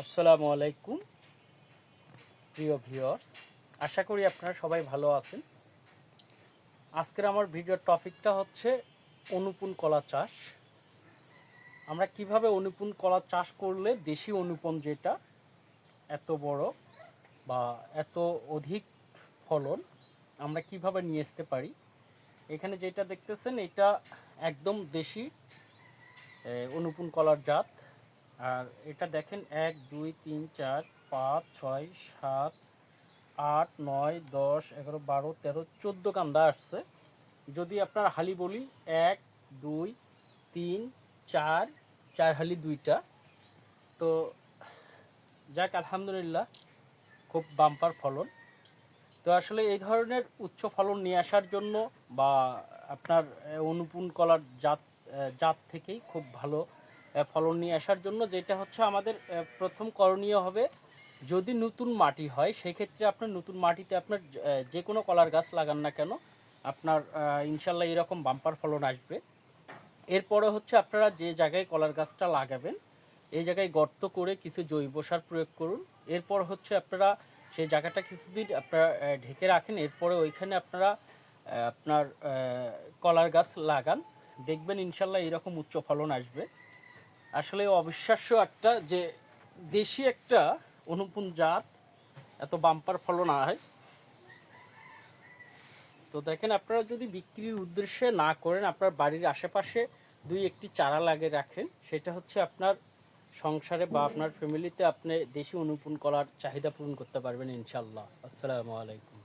আসসালামু আলাইকুম, প্রিয় ভিউয়ার্স। আশা করি আপনারা সবাই ভালো আছেন। আজকের আমার ভিডিওর টপিকটা হচ্ছে অনুপুন কলা চাষ। আমরা কীভাবে অনুপুন কলা চাষ করলে দেশি অনুপন যেটা এত বড় বা এত অধিক ফলন আমরা কীভাবে নিয়ে আসতে পারি? এখানে যেটা দেখতেছেন, এটা একদম দেশি অনুপুন কলার জাত। আর এটা দেখেন এক দুই তিন চার পাঁচ ছয় সাত আট নয় দশ এগারো বারো তেরো চোদ্দ কান্দা আসছে। যদি আপনার হালি বলি এক দুই তিন চার চার হালি দুইটা। তো যাক আলহামদুলিল্লাহ খুব বাম্পার ফলন। তো আসলে এই ধরনের উচ্চ ফলন নিয়ে আসার জন্য বা আপনার আহ, অনুপুন কলার জাত জাত থেকেই খুব ভালো ফলন নিয়ে আসার জন্য, যেটা হচ্ছে আমাদের প্রথম করণীয় হবে যদি নতুন মাটি হয়, সেক্ষেত্রে আপনার নতুন মাটিতে আপনার যে- কোনো কলার গাছ লাগান না কেন, আপনার ইনশাল্লাহ এরকম বাম্পার ফলন আসবে। এরপরে হচ্ছে আপনারা যে জায়গায় কলার গাছটা লাগাবেন, এই জায়গায় গর্ত করে কিছু জৈব সার প্রয়োগ করুন। এরপর হচ্ছে আপনারা সেই জায়গাটা কিছুদিন আপনারা ঢেকে রাখেন। এরপরে ওইখানে আপনারা আপনার কলার গাছ লাগান। দেখবেন ইনশাল্লাহ এরকম উচ্চ ফলন আসবে। আসলে অবিশ্বাস্য একটা যে দেশি একটা অনুপুন জাত, এত বাম্পার ফলন হয় তো দেখেন, আপনারা যদি বিক্রির উদ্দেশ্যে না করেন, আপনার বাড়ির আশেপাশে দুই একটি চারা লাগে রাখেন, সেটা হচ্ছে আপনার সংসারে বা আপনার ফ্যামিলিতে আপনি দেশি অনুপুন কলার চাহিদা পূরণ করতে পারবেন ইনশাল্লাহ আসসালামু আলাইকুম।